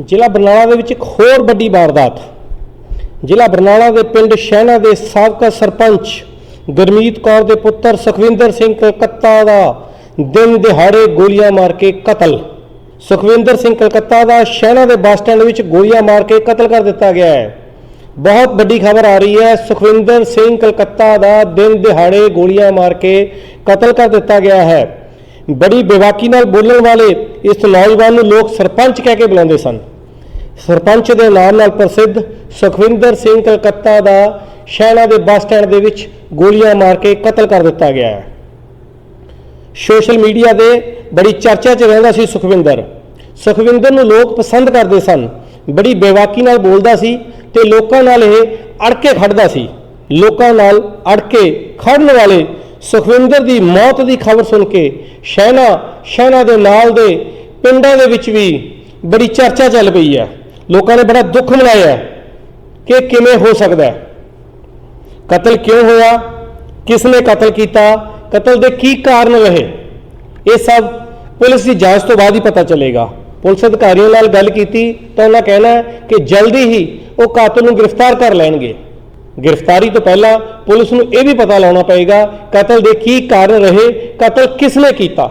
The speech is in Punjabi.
ਜ਼ਿਲ੍ਹਾ ਬਰਨਾਲਾ ਦੇ ਵਿੱਚ ਇੱਕ ਹੋਰ ਵੱਡੀ ਵਾਰਦਾਤ। ਜ਼ਿਲ੍ਹਾ ਬਰਨਾਲਾ ਦੇ ਪਿੰਡ ਸ਼ਹਿਣਾ ਦੇ ਸਾਬਕਾ ਸਰਪੰਚ ਗੁਰਮੀਤ ਕੌਰ ਦੇ ਪੁੱਤਰ ਸੁਖਵਿੰਦਰ ਸਿੰਘ ਕਲਕੱਤਾ ਦਾ ਦਿਨ ਦਿਹਾੜੇ ਗੋਲੀਆਂ ਮਾਰ ਕੇ ਕਤਲ। ਸੁਖਵਿੰਦਰ ਸਿੰਘ ਕਲਕੱਤਾ ਦਾ ਸ਼ਹਿਣਾ ਦੇ ਬੱਸ ਸਟੈਂਡ ਵਿੱਚ ਗੋਲੀਆਂ ਮਾਰ ਕੇ ਕਤਲ ਕਰ ਦਿੱਤਾ ਗਿਆ ਹੈ। ਬਹੁਤ ਵੱਡੀ ਖਬਰ ਆ ਰਹੀ ਹੈ, ਸੁਖਵਿੰਦਰ ਸਿੰਘ ਕਲਕੱਤਾ ਦਾ ਦਿਨ ਦਿਹਾੜੇ ਗੋਲੀਆਂ ਮਾਰ ਕੇ ਕਤਲ ਕਰ ਦਿੱਤਾ ਗਿਆ ਹੈ। ਬੜੀ ਬੇਵਾਕੀ ਨਾਲ ਬੋਲਣ ਵਾਲੇ ਇਸ ਨੌਜਵਾਨ ਨੂੰ ਲੋਕ ਸਰਪੰਚ ਕਹਿ ਕੇ ਬੁਲਾਉਂਦੇ ਸਨ। ਸਰਪੰਚ ਦੇ ਨਾਮ ਨਾਲ ਪ੍ਰਸਿੱਧ ਸੁਖਵਿੰਦਰ ਸਿੰਘ ਕਲਕੱਤਾ ਦਾ ਸ਼ਹਿਣਾ ਦੇ ਬੱਸ ਸਟੈਂਡ ਦੇ ਵਿੱਚ ਗੋਲੀਆਂ ਮਾਰ ਕੇ ਕਤਲ ਕਰ ਦਿੱਤਾ ਗਿਆ ਹੈ। ਸੋਸ਼ਲ ਮੀਡੀਆ ਦੇ ਬੜੀ ਚਰਚਾ 'ਚ ਰਹਿੰਦਾ ਸੀ ਸੁਖਵਿੰਦਰ। ਸੁਖਵਿੰਦਰ ਨੂੰ ਲੋਕ ਪਸੰਦ ਕਰਦੇ ਸਨ। ਬੜੀ ਬੇਵਾਕੀ ਨਾਲ ਬੋਲਦਾ ਸੀ ਤੇ ਲੋਕਾਂ ਨਾਲ ਇਹ ਅੜ ਕੇ ਖੜਦਾ ਸੀ। ਲੋਕਾਂ ਨਾਲ ਅੜ ਕੇ ਖੜਨ ਵਾਲੇ ਸੁਖਵਿੰਦਰ ਦੀ ਮੌਤ ਦੀ ਖਬਰ ਸੁਣ ਕੇ ਸ਼ਹਿਣਾ ਸ਼ਹਿਣਾ ਦੇ ਨਾਲ ਦੇ ਪਿੰਡਾਂ ਦੇ ਵਿੱਚ ਵੀ ਬੜੀ ਚਰਚਾ ਚੱਲ ਪਈ ਹੈ। ਲੋਕਾਂ ਨੇ ਬੜਾ ਦੁੱਖ ਮਨਾਇਆ ਕਿ ਕਿਵੇਂ ਹੋ ਸਕਦਾ ਹੈ। ਕਤਲ ਕਿਉਂ ਹੋਇਆ? ਕਿਸ ਨੇ ਕਤਲ ਕੀਤਾ? ਕਤਲ ਦੇ ਕੀ ਕਾਰਨ ਰਹੇ? ਇਹ ਸਭ ਪੁਲਿਸ ਦੀ ਜਾਂਚ ਤੋਂ ਬਾਅਦ ਹੀ ਪਤਾ ਚੱਲੇਗਾ। ਪੁਲਿਸ ਅਧਿਕਾਰੀਆਂ ਨਾਲ ਗੱਲ ਕੀਤੀ ਤਾਂ ਉਹਨਾਂ ਕਹਿਣਾ ਕਿ ਜਲਦੀ ਹੀ ਉਹ ਕਾਤਲ ਨੂੰ ਗ੍ਰਿਫਤਾਰ ਕਰ ਲੈਣਗੇ। ਗ੍ਰਿਫਤਾਰੀ ਤੋਂ ਪਹਿਲਾਂ ਪੁਲਿਸ ਨੂੰ ਇਹ ਵੀ ਪਤਾ ਲਾਉਣਾ ਪਏਗਾ ਕਤਲ ਦੇ ਕੀ ਕਾਰਨ ਰਹੇ, ਕਤਲ ਕਿਸ ਨੇ ਕੀਤਾ?